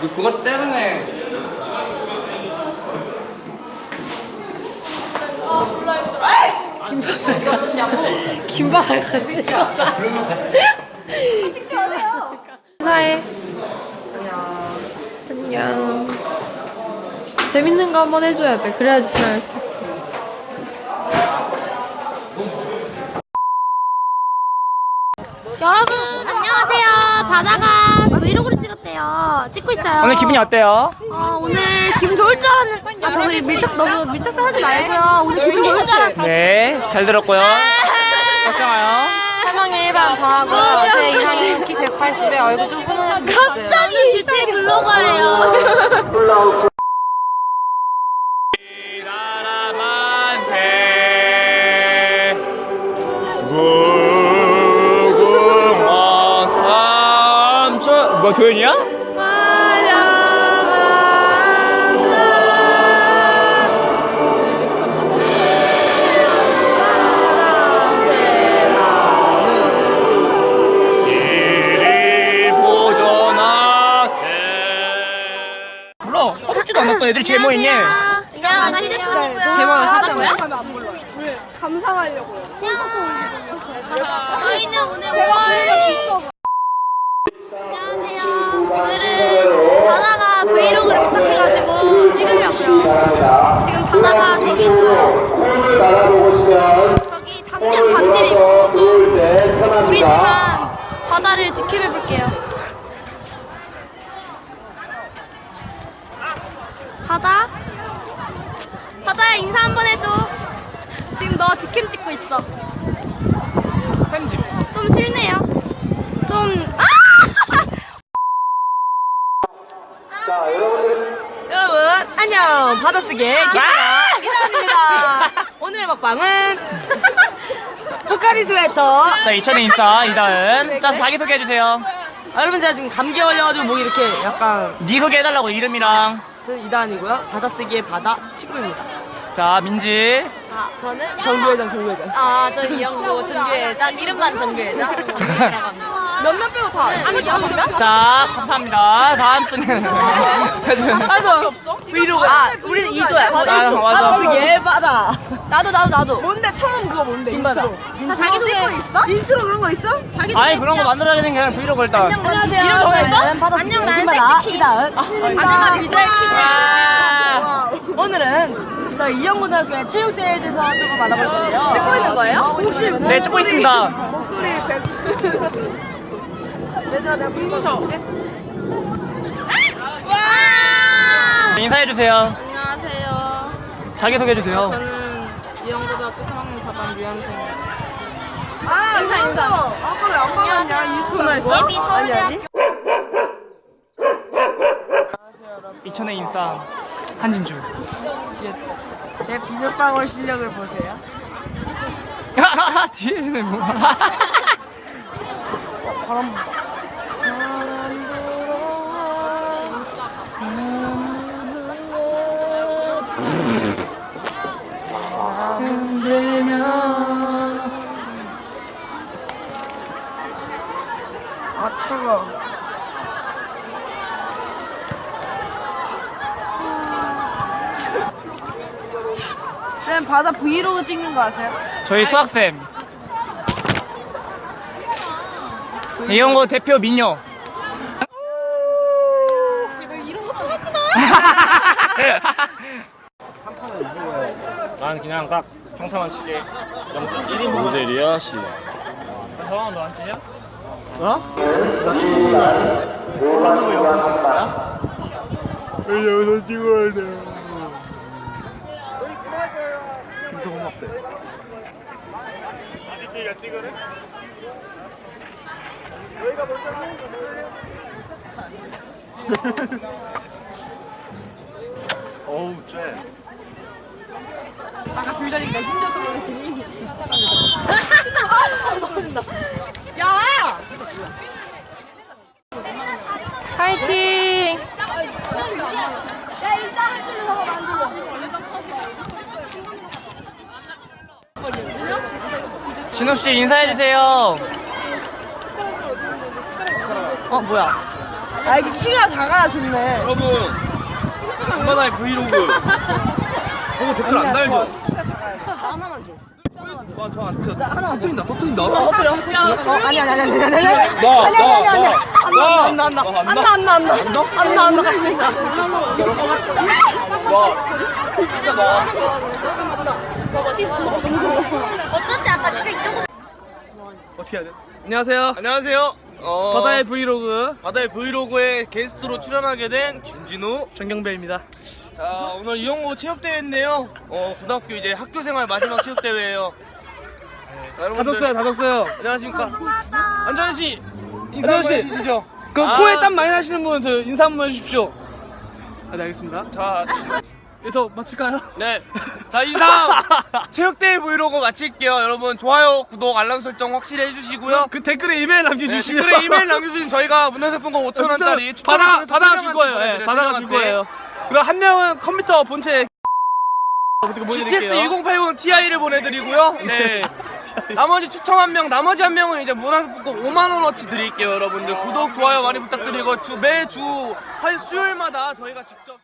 너 그것 때문에 김밥을 같이 인사해. 안녕. 재밌는 거 한번 해줘야 돼. 그래야지 지나갈 수 있어. 여러분 안녕하세요. 바다가 찍고 있어요. 오늘 기분이 어때요? 어, 오늘 기분 좋을 줄 알았는데 아 저기 밀착 너무 밀착 하지 말고요. 오늘 기분 좋을 줄 알았는데 네, 잘 들었고요. 걱정 마요. 사망의 일반 저하고 제 이상은 키 180에 얼굴 좀 훈훈해서 갑자기 뷰티 블로거예요. 나라만세 무궁화 삼천 뭐 도현이야? 몰라 안 났다 애들이 제모 있니? 야, 나 휴대폰이고요. 제목을 사다 거야? 저희는 오늘 5월 안녕하세요. 오늘은 바다가 브이로그를 부탁해가지고 찍으려고요. 지금 바다가 저기 있어요. 저기 담요 반지를 입고 좀 구리지만 바다를 지켜볼게요. 바다? 바다야 인사 한번 해줘. 지금 너 직캠 찍고 있어. 편집 좀 싫네요. 좀 아! 여러분 안녕. 받아쓰기 기다입니다. 오늘의 먹방은 포카리 스웨터. 자 2천의 인싸 이다은. 자 자기 소개해 주세요. 아, 여러분 제가 지금 감기 걸려가지고 목이 이렇게 약간 네 소개해 달라고 이름이랑. 저는 이다은이고요. 받아쓰기의 바다 친구입니다. 자 민지. 아, 저는 정규회장 정규회장. 아, 저는 이영구 전교회장. 이름만 전교회장 몇몇 빼고 다 아니 여섯 명? 자 감사합니다 다음 분은 맞아 브이로그 아, 우리는 2조야. 저 아, 1조. 맞아. 받아쓰기의 바다 나도 나도 나도. 뭔데 처음 그거 뭔데 인트로 자 자기 소개. 인트로 그런 거 있어? 자기 아니 소개 그런 거. 만들어야 되는 게 아니라 브이로그 일단 안녕하세요 이름 정했어? 받아쓰기의 안녕, 나는 섹시키. 안녕 나 비자의 아, 오늘은 저 이영고등학교의 체육대회에 대해서 조금 알아볼 건데요 찍고 있는 거예요? 혹시 네 찍고 있습니다 목소리 100 얘들아 내가 불러서 인사해주세요. 안녕하세요. 자기소개해주세요. 저는 이영고등학교 3학년 4반 유현승입니다. 아 인사 인사. 아까 왜 안 받았냐? 이수만 예비 서울대 아니 아니. 2천의 인싸 한진주. 제 비눗방울 실력을 보세요. 뒤에는 뭐. 바람 쌤 바다 브이로그 찍는 거 아세요? 저희 수학쌤 이영고 대표 민요 난 그냥 딱 시계 1인 모델이야 씨 저랑 너안 치냐? 어? 나 지금 하는 거 영상 찍는 거야? 왜 영상 찍어야 돼 김성훈 어때? 디디케이가 찍으래? 어우 쟤 파이팅! 진호 씨 인사해 주세요. 어 뭐야? 아 이게 키가 작아야 좋네. 여러분 한바다의 브이로그. 보고 댓글 안 달죠? 키가 작아야 돼. 하나만 줘. 저, 저, 진짜. 터트린다 터트린다. 아니 아니 아니 아니 아니 아니 아니 나, 아니 아니 아니 나, 안나 안나 안나 안나 안나 안나 안나 안나 같이 진짜 어쩐지 아까 네가 이러고 어떻게 해야 돼? 안녕하세요. 안녕하세요. 어, 바다의 브이로그 바다의 브이로그에 게스트로 출연하게 된 김진우. 정경배입니다 자 오늘 이용고 체육대회인데요. 어 고등학교 이제 학교생활 마지막 체육대회예요. 네, 자, 여러분들 졌어요 다 졌어요 안녕하십니까? 안전 씨 인사 안전 한번 씨. 해주시죠. 그 아. 코에 땀 많이 나시는 분 저 인사 한번 해주십시오 아, 네 알겠습니다 자, 그래서 마칠까요? 네. 자 이상 체육대회 브이로그 마칠게요. 여러분 좋아요, 구독, 알람 설정 확실히 해주시고요. 그 댓글에 이메일 네, 남겨주시면 댓글에 이메일 남겨주시면 저희가 문화상품권 5천 원짜리 받아 받아가 줄 거예요 예, 받아가 줄 거예요 그리고 한 명은 컴퓨터 본체 어떻게 GTX 보여드릴게요 1080 Ti를 보내드리고요. 네. 나머지 추첨 한 명, 나머지 한 명은 이제 문화상품권 5만 원어치 드릴게요, 여러분들. 구독, 좋아요 많이 부탁드리고 주 매주 화요 수요일마다 저희가 직접